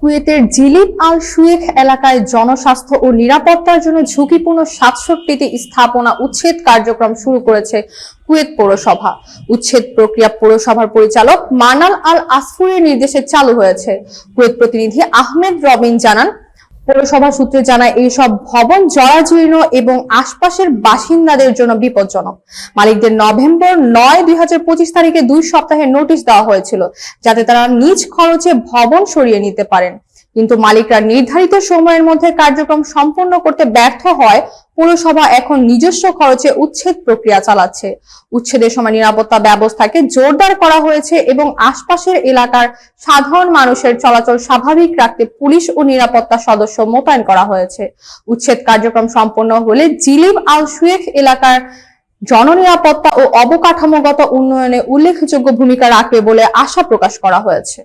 কুয়েতের জিলিপ আল সুয়েখ এলাকায় জনস্বাস্থ্য ও নিরাপত্তার জন্য ঝুঁকিপূর্ণ সাতষট্টিটি স্থাপনা উচ্ছেদ কার্যক্রম শুরু করেছে কুয়েত পৌরসভা। উচ্ছেদ প্রক্রিয়া পৌরসভার পরিচালক মানাল আল আসফুরের নির্দেশে চালু হয়েছে। কুয়েত প্রতিনিধি আহমেদ রবিন জানান পৌরসভা সূত্রে জানায়, এইসব ভবন জরাজীর্ণ এবং আশপাশের বাসিন্দাদের জন্য বিপজ্জনক। মালিকদের নভেম্বর নয়, দুই হাজার পঁচিশ তারিখে দুই সপ্তাহের নোটিশ দেওয়া হয়েছিল, যাতে তারা নিজ খরচে ভবন সরিয়ে নিতে পারেন। কিন্তু মালিকরা নির্ধারিত সময়ের মধ্যে কার্যক্রম সম্পন্ন করতে ব্যর্থ হয় পৌরসভা এখন নিজস্ব খরচে উচ্ছেদ প্রক্রিয়া চালাচ্ছে। উচ্ছেদের সময় নিরাপত্তা ব্যবস্থাকে জোরদার করা হয়েছে এবং আশপাশের এলাকার সাধারণ মানুষের চলাচল স্বাভাবিক রাখতে পুলিশ ও নিরাপত্তা সদস্য মোতায়েন করা হয়েছে। উচ্ছেদ কার্যক্রম সম্পন্ন হলে জিলিব আল সুয়েখ এলাকার জননিরাপত্তা ও অবকাঠামোগত উন্নয়নে উল্লেখযোগ্য ভূমিকা রাখবে বলে আশা প্রকাশ করা হয়েছে।